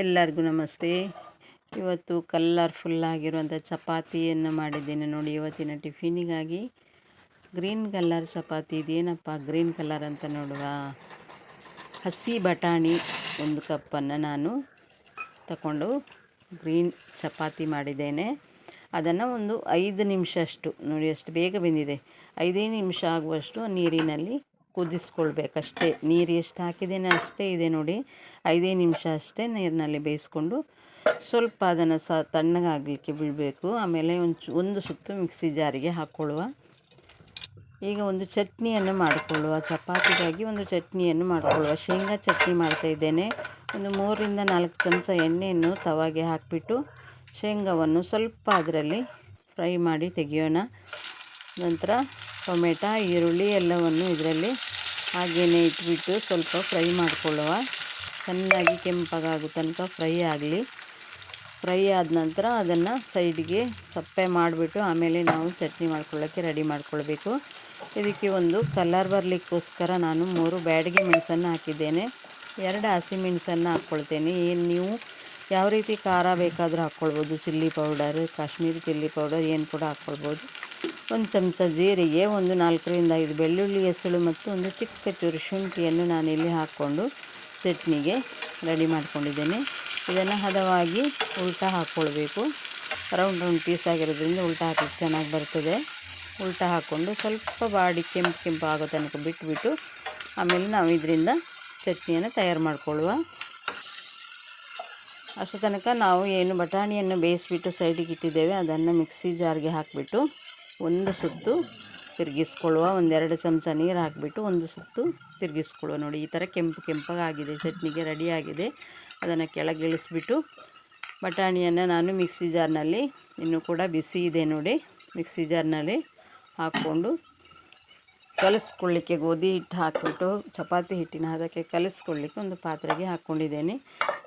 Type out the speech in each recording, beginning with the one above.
ಎಲ್ಲರಿಗೂ ನಮಸ್ತೆ. ಇವತ್ತು ಕಲರ್ಫುಲ್ ಆಗಿರುವಂಥ ಚಪಾತಿಯನ್ನು ಮಾಡಿದ್ದೇನೆ ನೋಡಿ, ಇವತ್ತಿನ ಟಿಫಿನಿಗಾಗಿ ಗ್ರೀನ್ ಕಲರ್ ಚಪಾತಿ ಇದೇನಪ್ಪ ಗ್ರೀನ್ ಕಲರ್ ಅಂತ ನೋಡುವ. ಹಸಿ ಬಟಾಣಿ ಒಂದು ಕಪ್ಪನ್ನು ನಾನು ತಗೊಂಡು ಗ್ರೀನ್ ಚಪಾತಿ ಮಾಡಿದ್ದೇನೆ. ಅದನ್ನು ಒಂದು ಐದು ನಿಮಿಷ ಅಷ್ಟು, ನೋಡಿ ಅಷ್ಟು ಬೇಗ ಬೆಂದಿದೆ. ಐದೇ ನಿಮಿಷ ಆಗುವಷ್ಟು ನೀರಿನಲ್ಲಿ ಕುದಿಸ್ಕೊಳ್ಬೇಕಷ್ಟೇ. ನೀರು ಎಷ್ಟು ಹಾಕಿದ್ದೇನೆ ಅಷ್ಟೇ ಇದೆ ನೋಡಿ. ಐದೇ ನಿಮಿಷ ಅಷ್ಟೇ ನೀರಿನಲ್ಲಿ ಬೇಯಿಸ್ಕೊಂಡು ಸ್ವಲ್ಪ ಅದನ್ನು ಸಹ ತಣ್ಣಗಾಗಲಿಕ್ಕೆ ಬಿಡಬೇಕು. ಆಮೇಲೆ ಒಂದು ಒಂದು ಸುತ್ತು ಮಿಕ್ಸಿ ಜಾರಿಗೆ ಹಾಕ್ಕೊಳ್ಳುವ ಈಗ ಒಂದು ಚಟ್ನಿಯನ್ನು ಮಾಡಿಕೊಳ್ಳುವ. ಚಪಾತಿಗಾಗಿ ಒಂದು ಚಟ್ನಿಯನ್ನು ಮಾಡಿಕೊಳ್ಳುವ. ಶೇಂಗಾ ಚಟ್ನಿ ಮಾಡ್ತಾಯಿದ್ದೇನೆ ಒಂದು ಮೂರರಿಂದ ನಾಲ್ಕು ಚಮಚ ಎಣ್ಣೆಯನ್ನು ತವಾಗೆ ಹಾಕಿಬಿಟ್ಟು ಶೇಂಗಾವನ್ನು ಸ್ವಲ್ಪ ಅದರಲ್ಲಿ ಫ್ರೈ ಮಾಡಿ ತೆಗೆಯೋಣ. ನಂತರ ಟೊಮೆಟೊ, ಈರುಳ್ಳಿ ಎಲ್ಲವನ್ನು ಇದರಲ್ಲಿ ಹಾಗೆಯೇ ಇಟ್ಬಿಟ್ಟು ಸ್ವಲ್ಪ ಫ್ರೈ ಮಾಡಿಕೊಳ್ಳುವ. ಚೆನ್ನಾಗಿ ಕೆಂಪಗಾಗೋ ತನಕ ಫ್ರೈ ಆಗಲಿ. ಫ್ರೈ ಆದ ನಂತರ ಅದನ್ನು ಸೈಡ್ಗೆ ಸಪ್ಪೆ ಮಾಡಿಬಿಟ್ಟು ಆಮೇಲೆ ನಾವು ಚಟ್ನಿ ಮಾಡ್ಕೊಳ್ಳೋಕ್ಕೆ ರೆಡಿ ಮಾಡ್ಕೊಳ್ಬೇಕು. ಇದಕ್ಕೆ ಒಂದು ಕಲರ್ ಬರಲಿಕ್ಕೋಸ್ಕರ ನಾನು ಮೂರು ಬ್ಯಾಡಿಗೆ ಮೆಣಸನ್ನು ಹಾಕಿದ್ದೇನೆ. ಎರಡು ಹಸಿಮೆಣಸನ್ನು ಹಾಕ್ಕೊಳ್ತೇನೆ. ಏನು ನೀವು ಯಾವ ರೀತಿ ಖಾರ ಬೇಕಾದರೂ ಹಾಕ್ಕೊಳ್ಬೋದು. Chilli powder, Kashmiri chilli powder, ಏನು ಕೂಡ ಹಾಕ್ಕೊಳ್ಬೋದು. ಒಂದು ಚಮಚ ಜೀರಿಗೆ, ಒಂದು ನಾಲ್ಕರಿಂದ ಐದು ಬೆಳ್ಳುಳ್ಳಿ ಹೆಸಳು ಮತ್ತು ಒಂದು ಚಿಕ್ಕ ಚೂರು ಶುಂಠಿಯನ್ನು ನಾನಿಲ್ಲಿ ಹಾಕ್ಕೊಂಡು ಚಟ್ನಿಗೆ ರೆಡಿ ಮಾಡ್ಕೊಂಡಿದ್ದೇನೆ. ಇದನ್ನು ಹದವಾಗಿ ಉಲ್ಟಾ ಹಾಕ್ಕೊಳ್ಬೇಕು. ರೌಂಡ್ ರೌಂಡ್ ಪೀಸ್ ಆಗಿರೋದ್ರಿಂದ ಉಲ್ಟಾ ಹಾಕಲಿಕ್ಕೆ ಚೆನ್ನಾಗಿ ಬರ್ತದೆ. ಉಲ್ಟಾ ಹಾಕ್ಕೊಂಡು ಸ್ವಲ್ಪ ಬಾಡಿ ಕೆಂಪು ಕೆಂಪು ಆಗೋ ತನಕ ಬಿಟ್ಬಿಟ್ಟು ಆಮೇಲೆ ನಾವು ಇದರಿಂದ ಚಟ್ನಿಯನ್ನು ತಯಾರು ಮಾಡಿಕೊಳ್ಳುವ. ಅಷ್ಟು ತನಕ ನಾವು ಏನು ಬಟಾಣಿಯನ್ನು ಬೇಯಿಸಿಬಿಟ್ಟು ಸೈಡಿಗೆ ಇಟ್ಟಿದ್ದೇವೆ, ಅದನ್ನು ಮಿಕ್ಸಿ ಜಾರ್ಗೆ ಹಾಕಿಬಿಟ್ಟು ಒಂದು ಸುತ್ತು ತಿರುಗಿಸ್ಕೊಳ್ಳುವ, ಒಂದೆರಡು ಚಮಚ ನೀರು ಹಾಕಿಬಿಟ್ಟು ಒಂದು ಸುತ್ತು ತಿರುಗಿಸ್ಕೊಳ್ಳುವ. ನೋಡಿ, ಈ ಥರ ಕೆಂಪು ಕೆಂಪಗಾಗಿದೆ, ಚಟ್ನಿಗೆ ರೆಡಿಯಾಗಿದೆ. ಅದನ್ನು ಕೆಳಗಿಳಿಸ್ಬಿಟ್ಟು ಬಟಾಣಿಯನ್ನು ನಾನು ಮಿಕ್ಸಿ ಜಾರ್ನಲ್ಲಿ, ಇನ್ನೂ ಕೂಡ ಬಿಸಿ ಇದೆ ನೋಡಿ, ಮಿಕ್ಸಿ ಜಾರ್ನಲ್ಲಿ ಹಾಕ್ಕೊಂಡು ಕಲಿಸ್ಕೊಳ್ಳಿಕ್ಕೆ ಗೋಧಿ ಹಿಟ್ಟು ಹಾಕಿಬಿಟ್ಟು, ಚಪಾತಿ ಹಿಟ್ಟಿನ ಅದಕ್ಕೆ ಕಲಿಸ್ಕೊಳ್ಳಿಕ್ಕೆ ಒಂದು ಪಾತ್ರೆಗೆ ಹಾಕ್ಕೊಂಡಿದ್ದೇನೆ.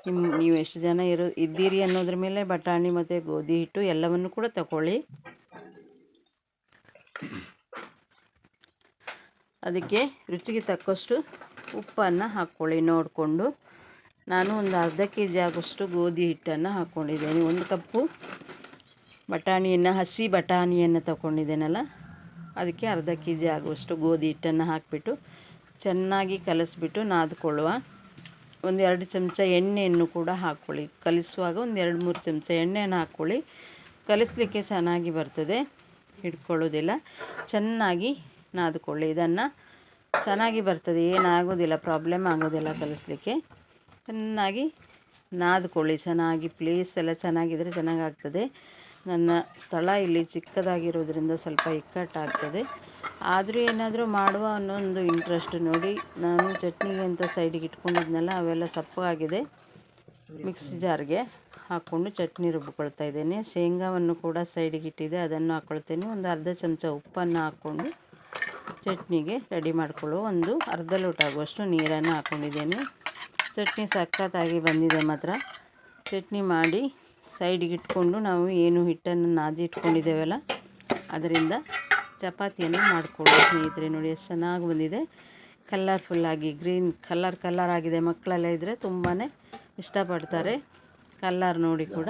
ನಿಮ್ಮ ನೀವು ಎಷ್ಟು ಜನ ಇರೋ, ಇದ್ದೀರಿ ಅನ್ನೋದ್ರ ಮೇಲೆ ಬಟಾಣಿ ಮತ್ತು ಗೋಧಿ ಹಿಟ್ಟು ಎಲ್ಲವನ್ನು ಕೂಡ ತಗೊಳ್ಳಿ. ಅದಕ್ಕೆ ರುಚಿಗೆ ತಕ್ಕಷ್ಟು ಉಪ್ಪನ್ನು ಹಾಕ್ಕೊಳ್ಳಿ ನೋಡಿಕೊಂಡು ನಾನು ಒಂದು ಅರ್ಧ ಕೆ ಜಿ ಆಗೋಷ್ಟು ಗೋಧಿ ಹಿಟ್ಟನ್ನು ಹಾಕ್ಕೊಂಡಿದ್ದೇನೆ ಒಂದು ಕಪ್ಪು ಬಟಾಣಿಯನ್ನು, ಹಸಿ ಬಟಾಣಿಯನ್ನು ತಗೊಂಡಿದ್ದೇನಲ್ಲ, ಅದಕ್ಕೆ ಅರ್ಧ ಕೆ ಜಿ ಆಗುವಷ್ಟು ಗೋಧಿ ಹಿಟ್ಟನ್ನು ಹಾಕಿಬಿಟ್ಟು ಚೆನ್ನಾಗಿ ಕಲಸಿಬಿಟ್ಟು ನಾದ್ಕೊಳ್ಳುವ. ಒಂದು ಎರಡು ಚಮಚ ಎಣ್ಣೆಯನ್ನು ಕೂಡ ಹಾಕ್ಕೊಳ್ಳಿ ಕಲಿಸುವಾಗ ಒಂದು ಎರಡು ಮೂರು ಚಮಚ ಎಣ್ಣೆಯನ್ನು ಹಾಕ್ಕೊಳ್ಳಿ ಕಲಿಸಲಿಕ್ಕೆ ಚೆನ್ನಾಗಿ ಬರ್ತದೆ. ಹಿಡ್ಕೊಳ್ಳೋದಿಲ್ಲ. ಚೆನ್ನಾಗಿ ನಾದ್ಕೊಳ್ಳಿ ಇದನ್ನು ಚೆನ್ನಾಗಿ ಬರ್ತದೆ. ಏನಾಗೋದಿಲ್ಲ ಪ್ರಾಬ್ಲಮ್ ಆಗೋದಿಲ್ಲ ಕಲಿಸ್ಲಿಕ್ಕೆ. ಚೆನ್ನಾಗಿ ನಾದಿಕೊಳ್ಳಿ. ಚೆನ್ನಾಗಿ ಪ್ಲೇಸ್ ಎಲ್ಲ ಚೆನ್ನಾಗಿದ್ದರೆ ಚೆನ್ನಾಗಾಗ್ತದೆ. ನನ್ನ ಸ್ಥಳ ಇಲ್ಲಿ ಚಿಕ್ಕದಾಗಿರೋದ್ರಿಂದ ಸ್ವಲ್ಪ ಇಕ್ಕಟ್ಟಾಗ್ತದೆ. ಆದರೂ ಏನಾದರೂ ಮಾಡುವ ಒಂದು ಇಂಟ್ರೆಸ್ಟ್ ನೋಡಿ ನಾನು ಚಟ್ನಿಗೆ ಅಂತ ಸೈಡಿಗೆ ಇಟ್ಕೊಂಡಿದ್ನಲ್ಲ, ಅವೆಲ್ಲ ಸಪ್ಪಗಾಗಿದೆ. ಮಿಕ್ಸಿ ಜಾರ್ಗೆ ಹಾಕ್ಕೊಂಡು ಚಟ್ನಿ ರುಬ್ಕೊಳ್ತಾ ಇದ್ದೇನೆ. ಶೇಂಗಾವನ್ನು ಕೂಡ ಸೈಡಿಗೆ ಇಟ್ಟಿದೆ ಅದನ್ನು ಹಾಕ್ಕೊಳ್ತೇನೆ ಒಂದು ಅರ್ಧ ಚಮಚ ಉಪ್ಪನ್ನು ಹಾಕ್ಕೊಂಡು ಚಟ್ನಿಗೆ ರೆಡಿ ಮಾಡಿಕೊಳ್ಳೋ ಒಂದು ಅರ್ಧ ಲೋಟ ಆಗುವಷ್ಟು ನೀರನ್ನು ಹಾಕ್ಕೊಂಡಿದ್ದೇನೆ ಚಟ್ನಿ ಸಖತ್ತಾಗಿ ಬಂದಿದೆ ಮಾತ್ರ. ಚಟ್ನಿ ಮಾಡಿ ಸೈಡಿಗೆ ಇಟ್ಕೊಂಡು ನಾವು ಏನು ಹಿಟ್ಟನ್ನು ನಾದಿ ಇಟ್ಕೊಂಡಿದ್ದೇವಲ್ಲ, ಅದರಿಂದ ಚಪಾತಿಯನ್ನು ಮಾಡಿಕೊಳ್ಳೋ ಸ್ನೇಹಿತರೆ. ನೋಡಿ, ಎಷ್ಟು ಚೆನ್ನಾಗಿ ಬಂದಿದೆ. ಕಲರ್ಫುಲ್ಲಾಗಿ ಗ್ರೀನ್ ಕಲರ್ ಕಲರ್ ಆಗಿದೆ. ಮಕ್ಕಳೆಲ್ಲ ಇದ್ದರೆ ತುಂಬಾ ಇಷ್ಟಪಡ್ತಾರೆ. ಕಲ್ಲರ್ ನೋಡಿ ಕೂಡ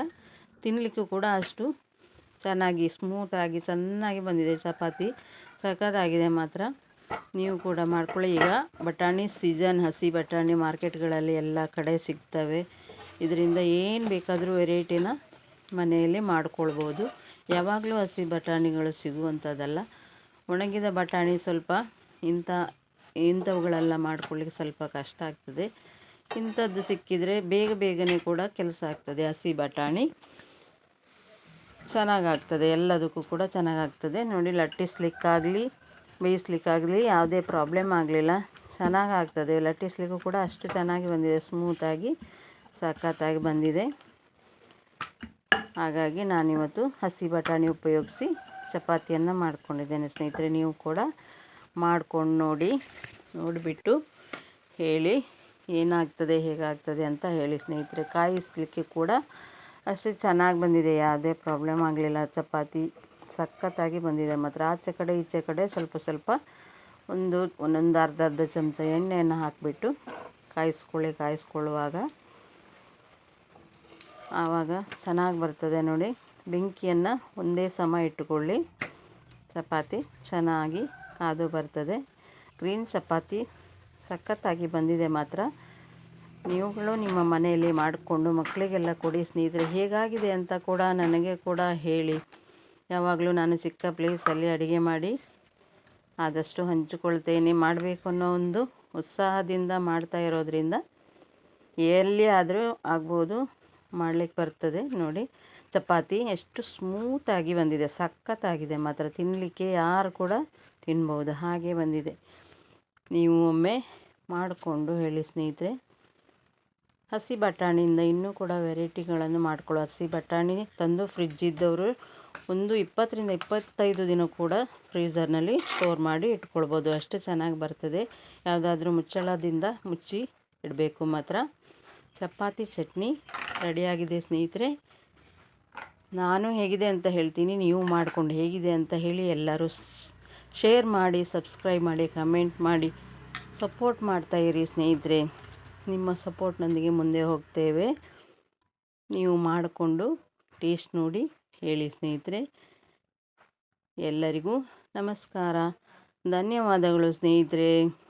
ತಿನ್ನಲಿಕ್ಕೂ ಕೂಡ ಅಷ್ಟು ಚೆನ್ನಾಗಿ ಸ್ಮೂತಾಗಿ ಚೆನ್ನಾಗಿ ಬಂದಿದೆ. ಚಪಾತಿ ಸಖತ್ತಾಗಿದೆ ಮಾತ್ರ. ನೀವು ಕೂಡ ಮಾಡ್ಕೊಳ್ಳಿ. ಈಗ ಬಟಾಣಿ ಸೀಸನ್ ಹಸಿ ಬಟಾಣಿ ಮಾರ್ಕೆಟ್ಗಳಲ್ಲಿ ಎಲ್ಲ ಕಡೆ ಸಿಗ್ತವೆ. ಇದರಿಂದ ಏನು ಬೇಕಾದರೂ ವೆರೈಟಿನ ಮನೆಯಲ್ಲಿ ಮಾಡ್ಕೊಳ್ಬೋದು. ಯಾವಾಗಲೂ ಹಸಿ ಬಟಾಣಿಗಳು ಸಿಗುವಂಥದ್ದಲ್ಲ. ಒಣಗಿದ ಬಟಾಣಿ ಸ್ವಲ್ಪ ಇಂಥ, ಇಂಥವುಗಳೆಲ್ಲ ಮಾಡ್ಕೊಳ್ಳಿಕ್ಕೆ ಸ್ವಲ್ಪ ಕಷ್ಟ ಆಗ್ತದೆ. ಇಂಥದ್ದು ಸಿಕ್ಕಿದರೆ ಬೇಗ ಬೇಗನೆ ಕೂಡ ಕೆಲಸ ಆಗ್ತದೆ ಹಸಿ ಬಟಾಣಿ. ಚೆನ್ನಾಗಾಗ್ತದೆ, ಎಲ್ಲದಕ್ಕೂ ಕೂಡ ಚೆನ್ನಾಗಾಗ್ತದೆ. ನೋಡಿ ಲಟ್ಟಿಸ್ಲಿಕ್ಕಾಗಲಿ ಬೇಯಿಸ್ಲಿಕ್ಕಾಗಲಿ ಯಾವುದೇ ಪ್ರಾಬ್ಲಮ್ ಆಗಲಿಲ್ಲ. ಚೆನ್ನಾಗಾಗ್ತದೆ ಲಟ್ಟಿಸ್ಲಿಕ್ಕೂ ಕೂಡ ಅಷ್ಟು ಚೆನ್ನಾಗಿ ಬಂದಿದೆ ಸ್ಮೂತಾಗಿ ಸಖತ್ತಾಗಿ ಬಂದಿದೆ. ಹಾಗಾಗಿ ನಾನಿವತ್ತು ಹಸಿ ಬಟಾಣಿ ಉಪಯೋಗಿಸಿ ಚಪಾತಿಯನ್ನು ಮಾಡ್ಕೊಂಡಿದ್ದೇನೆ ಸ್ನೇಹಿತರೆ, ನೀವು ಕೂಡ ಮಾಡ್ಕೊಂಡು ನೋಡಿ, ನೋಡಿಬಿಟ್ಟು ಹೇಳಿ, ಏನಾಗ್ತದೆ, ಹೇಗಾಗ್ತದೆ ಅಂತ ಹೇಳಿ ಸ್ನೇಹಿತರೆ, ಕಾಯಿಸಲಿಕ್ಕೆ ಕೂಡ ಅಷ್ಟೇ ಚೆನ್ನಾಗಿ ಬಂದಿದೆ, ಯಾವುದೇ ಪ್ರಾಬ್ಲಮ್ ಆಗಲಿಲ್ಲ. ಚಪಾತಿ ಸಖತ್ತಾಗಿ ಬಂದಿದೆ ಮಾತ್ರ. ಆಚೆ ಕಡೆ, ಈಚೆ ಕಡೆ ಸ್ವಲ್ಪ ಸ್ವಲ್ಪ ಒಂದು ಒಂದೊಂದು ಅರ್ಧ ಅರ್ಧ ಚಮಚ ಎಣ್ಣೆಯನ್ನು ಹಾಕಿಬಿಟ್ಟು ಕಾಯಿಸ್ಕೊಳ್ಳಿ, ಕಾಯಿಸ್ಕೊಳ್ಳುವಾಗ. ಆವಾಗ ಚೆನ್ನಾಗಿ ಬರ್ತದೆ ನೋಡಿ. ಬೆಂಕಿಯನ್ನು ಒಂದೇ ಸಮ ಇಟ್ಟುಕೊಳ್ಳಿ. ಚಪಾತಿ ಚೆನ್ನಾಗಿ ಕಾದು ಬರ್ತದೆ. ಗ್ರೀನ್ ಚಪಾತಿ ಸಖತ್ತಾಗಿ ಬಂದಿದೆ ಮಾತ್ರ. ನೀವುಗಳು ನಿಮ್ಮ ಮನೆಯಲ್ಲಿ ಮಾಡಿಕೊಂಡು ಮಕ್ಕಳಿಗೆಲ್ಲ ಕೊಡಿ ಸ್ನೇಹಿತರೆ. ಹೇಗಾಗಿದೆ ಅಂತ ಕೂಡ ನನಗೆ ಕೂಡ ಹೇಳಿ. ಯಾವಾಗಲೂ ನಾನು ಚಿಕ್ಕ ಪ್ಲೇಸಲ್ಲಿ ಅಡುಗೆ ಮಾಡಿ ಆದಷ್ಟು ಹಂಚಿಕೊಳ್ತೇನೆ. ಮಾಡಬೇಕು ಅನ್ನೋ ಒಂದು ಉತ್ಸಾಹದಿಂದ ಮಾಡ್ತಾ ಇರೋದ್ರಿಂದ ಎಲ್ಲಿ ಆದರೂ ಆಗ್ಬೋದು ಮಾಡಲಿಕ್ಕೆ ಬರ್ತದೆ. ನೋಡಿ, ಚಪಾತಿ ಎಷ್ಟು ಸ್ಮೂತಾಗಿ ಬಂದಿದೆ. ಸಖತ್ತಾಗಿದೆ ಮಾತ್ರ. ತಿನ್ನಲಿಕ್ಕೆ ಯಾರು ಕೂಡ ತಿನ್ಬೋದು. ಹಾಗೆ ಬಂದಿದೆ. ನೀವು ಒಮ್ಮೆ ಮಾಡಿಕೊಂಡು ಹೇಳಿ ಸ್ನೇಹಿತರೆ. ಹಸಿ ಬಟಾಣಿಯಿಂದ ಇನ್ನೂ ಕೂಡ ವೆರೈಟಿಗಳನ್ನು ಮಾಡ್ಕೊಳ್ಳೋ ಹಸಿ ಬಟಾಣಿ ತಂದು ಫ್ರಿಜ್ ಇದ್ದವರು ಒಂದು ಇಪ್ಪತ್ತರಿಂದ ಇಪ್ಪತ್ತೈದು ದಿನ ಕೂಡ ಫ್ರೀಝರ್ನಲ್ಲಿ ಸ್ಟೋರ್ ಮಾಡಿ ಇಟ್ಕೊಳ್ಬೋದು. ಅಷ್ಟು ಚೆನ್ನಾಗಿ ಬರ್ತದೆ. ಯಾವುದಾದ್ರೂ ಮುಚ್ಚಳದಿಂದ ಮುಚ್ಚಿ ಇಡಬೇಕು ಮಾತ್ರ. ಚಪಾತಿ, ಚಟ್ನಿ ರೆಡಿಯಾಗಿದೆ ಸ್ನೇಹಿತರೆ. ನಾನು ಹೇಗಿದೆ ಅಂತ ಹೇಳ್ತೀನಿ. ನೀವು ಮಾಡಿಕೊಂಡು ಹೇಗಿದೆ ಅಂತ ಹೇಳಿ ಎಲ್ಲರೂ ಶೇರ್ ಮಾಡಿ ಸಬ್ಸ್ಕ್ರೈಬ್ ಮಾಡಿ ಕಮೆಂಟ್ ಮಾಡಿ ಸಪೋರ್ಟ್ ಮಾಡ್ತಾಯಿರಿ ಸ್ನೇಹಿತರೆ. ನಿಮ್ಮ ಸಪೋರ್ಟ್ನೊಂದಿಗೆ ಮುಂದೆ ಹೋಗ್ತೇವೆ. ನೀವು ಮಾಡಿಕೊಂಡು ಟೇಸ್ಟ್ ನೋಡಿ ಹೇಳಿ ಸ್ನೇಹಿತರೆ. ಎಲ್ಲರಿಗೂ ನಮಸ್ಕಾರ. ಧನ್ಯವಾದಗಳು ಸ್ನೇಹಿತರೆ.